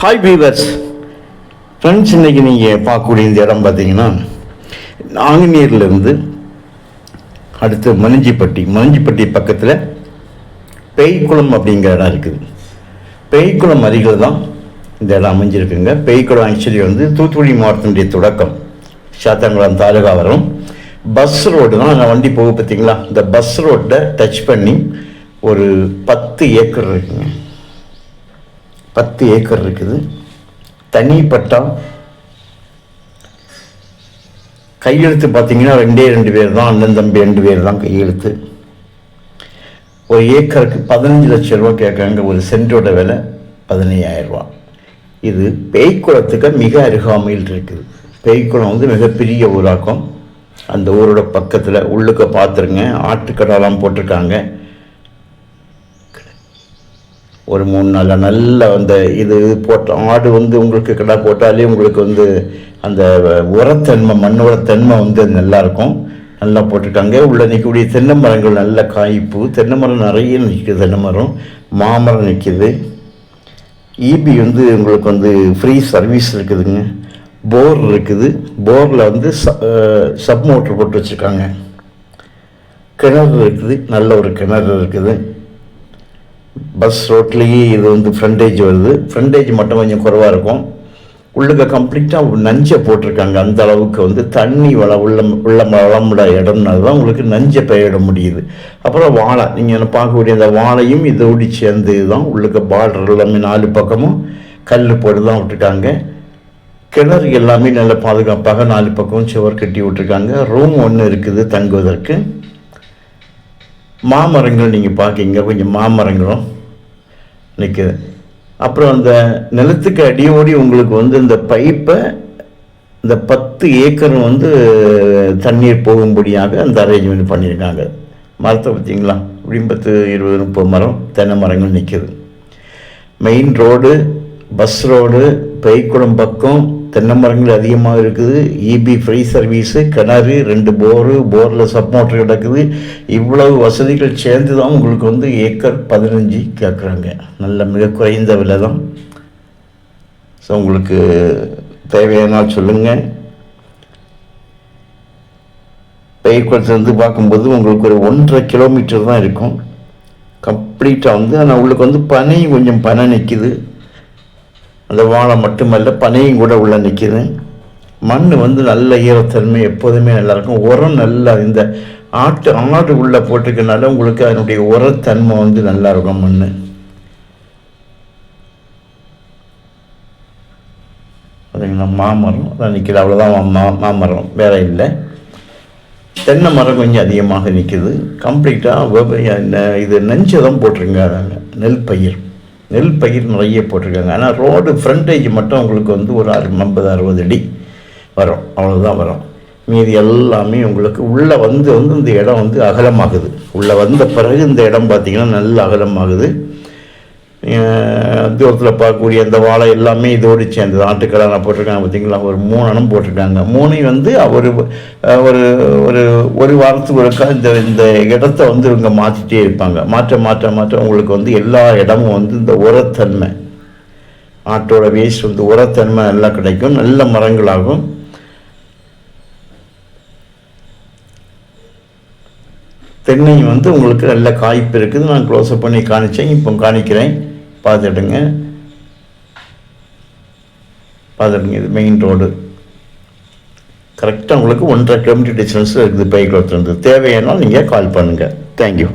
Hi beavers friends இன்றைக்கி நீங்கள் பார்க்கக்கூடிய இந்த இடம் பார்த்தீங்கன்னா நாங்குநீர்லேருந்து அடுத்து மணிஞ்சிப்பட்டி மணிஞ்சிப்பட்டி பக்கத்தில் பேய்க்குளம் அப்படிங்கிற இடம் இருக்குது. பேய்க்குளம் அருகில் தான் இந்த இடம் அமைஞ்சிருக்குங்க. பேய்க்குளம் ஆக்சுவலி வந்து தூத்துக்குடி மாவட்டத்தினுடைய தொடக்கம். சாத்தாங்குளம் தாலுகா வரும். பஸ் ரோடு தான் நான் வண்டி போக பார்த்தீங்களா? இந்த பஸ் ரோட்டை டச் பண்ணி ஒரு பத்து ஏக்கர் இருக்குங்க. பத்து ஏக்கர் இருக்குது. தனி பட்டா கையெழுத்து பார்த்தீங்கன்னா ரெண்டே ரெண்டு பேர் தான் அண்ணன் தம்பி ரெண்டு பேர் தான் கையெழுத்து. ஒரு ஏக்கருக்கு பதினஞ்சு லட்சம் ரூபா கேட்குறாங்க ஒரு சென்ட்டோட விலை பதினையாயிரம் ரூபா. இது பேய்க்குளத்துக்கு மிக அருகாமையில் இருக்குது. பேய்க்குளம் வந்து மிகப்பெரிய ஊராக்கம். அந்த ஊரோட பக்கத்தில் உள்ளுக்க பார்த்துருங்க ஆட்டுக்கடாலாம் போட்டிருக்காங்க. ஒரு மூணு நாளில் நல்ல அந்த இது போட்ட ஆடு வந்து உங்களுக்கு கிடா போட்டாலே உங்களுக்கு வந்து அந்த உரத்தன்மை மண்ணோட தன்மை வந்து நல்லாயிருக்கும் நல்லா போட்டிருக்காங்க. உள்ள நிற்கக்கூடிய தென்னை மரங்கள் நல்ல காய்ப்பு. தென்னை மரம் நிறைய நிற்குது தென்னை மரம். மாமரம் நிற்கிது இபி வந்து உங்களுக்கு வந்து ஃப்ரீ சர்வீஸ் இருக்குதுங்க. போர் இருக்குது. போரில் வந்து சப் மோட்ரு போட்டு வச்சுருக்காங்க. கிணறு இருக்குது. நல்ல ஒரு கிணறு இருக்குது. பஸ் ரோட்லேயே இது வந்து ஃப்ரண்டேஜ் வருது. ஃப்ரண்டேஜ் மட்டும் கொஞ்சம் குறைவாக இருக்கும். உள்ளுக்க கம்ப்ளீட்டாக நஞ்சை போட்டிருக்காங்க. அந்த அளவுக்கு வந்து தண்ணி வள உள்ள உள்ள வளமுட இடம்னால தான் உங்களுக்கு நஞ்சை பெயரிட முடியுது. அப்புறம் வாழை. நீங்கள் பார்க்கக்கூடிய அந்த வாழையும் இதோடு சேர்ந்து தான் உள்ளுக்க பார்டர் எல்லாமே நாலு பக்கமும் கல் போட்டு தான் விட்டுருக்காங்க. கிணறு எல்லாமே நல்ல பாதுகாப்பாக நாலு பக்கமும் சுவர் கட்டி விட்டுருக்காங்க. ரூம் ஒன்று இருக்குது தங்குவதற்கு. மாமரங்கள் நீங்கள் பார்க்கிங்க கொஞ்சம் மாமரங்களும் நிற்குது அப்புறம் அந்த நிலத்துக்கு அடியோடி உங்களுக்கு வந்து இந்த பைப்பை இந்த பத்து ஏக்கர் வந்து தண்ணீர் போகும்படியாக அந்த அரேஞ்ச்மெண்ட் பண்ணியிருக்காங்க. மரத்தை பார்த்தீங்களா? இப்படியும் பத்து இருபது முப்பது மரம் தென்னை மரங்கள் நிற்கிது main road bus road Peikulam பக்கம் தென்னை மரங்கள் அதிகமாக இருக்குது. இபி ஃப்ரீ சர்வீஸு கிணறு ரெண்டு போரு போரில் சப்மோட்டர் கிடக்குது. இவ்வளவு வசதிகள் சேர்ந்து தான் உங்களுக்கு வந்து ஏக்கர் பதினஞ்சு கேட்குறாங்க நல்ல மிக குறைந்த விலை தான் ஸோ உங்களுக்கு தேவையானால் சொல்லுங்கள் பெய்குளத்துலேருந்து பார்க்கும்போது உங்களுக்கு ஒரு ஒன்றரை கிலோமீட்டர் தான் இருக்கும். கம்ப்ளீட்டாக வந்து ஆனால் உங்களுக்கு வந்து பனை கொஞ்சம் பனை நிற்கிது அந்த வாழை மட்டுமல்ல பனையும் கூட உள்ள நிற்கிது மண் வந்து நல்ல ஈரத்தன்மை எப்போதுமே நல்லாயிருக்கும் உரம் நல்லா இந்த ஆட்டு ஆடு உள்ளே போட்டிருக்கனால உங்களுக்கு அதனுடைய உரத்தன்மை வந்து நல்லா இருக்கும் மண் அதுங்களா மாமரம். அதான் நிற்கிது அவ்வளோதான் மா மாமரம். வேற இல்லை. தென்னை மரம் கொஞ்சம் அதிகமாக நிற்கிது கம்ப்ளீட்டாக இது நெஞ்சதம் போட்டிருங்க நெல் பயிர். நெல் பயிர் நிறைய போட்டிருக்காங்க. ஆனால் ரோடு ஃப்ரண்டேஜ் மட்டும் உங்களுக்கு வந்து ஒரு அறு ஐம்பது அறுபது அடி வரும். அவ்வளோதான் வரும். மீதி எல்லாமே உங்களுக்கு உள்ளே வந்து வந்து இந்த இடம் வந்து அகலமாகுது. உள்ளே வந்த பிறகு இந்த இடம் பார்த்திங்கன்னா நல்ல அகலமாகுது. தூரத்தில் பார்க்கக்கூடிய அந்த வாழை எல்லாமே இதோடு சேர்ந்தது. ஆட்டுக்கடலை போட்டிருக்காங்க பார்த்தீங்களா? ஒரு மூணு அணம் போட்டிருக்காங்க. மூணையும் வந்து ஒரு ஒரு ஒரு ஒரு வாரத்துக்கு ஒருக்கா இந்த இந்த இடத்த வந்து இவங்க மாற்றிட்டே இருப்பாங்க. மாற்ற மாற்ற மாற்ற உங்களுக்கு வந்து எல்லா இடமும் வந்து இந்த உரத்தன்மை. ஆட்டோட வேஸ்ட் வந்து உரத்தன்மை நல்லா கிடைக்கும். நல்ல மரங்களாகும். தென்னை வந்து உங்களுக்கு நல்ல காய்ப்பு இருக்குது. நான் க்ளோஸ்அப் பண்ணி காணிச்சேன். இப்போ காணிக்கிறேன். பார்த்துடுங்க பார்த்துடுங்க இது மெயின் ரோடு கரெக்டாக உங்களுக்கு ஒன்றரை கிலோமீட்டர் டிஸ்டன்ஸில் இருக்குது பைக் ரோட்லேருந்து தேவையானால் நீங்கள் கால் பண்ணுங்கள் தேங்க்யூ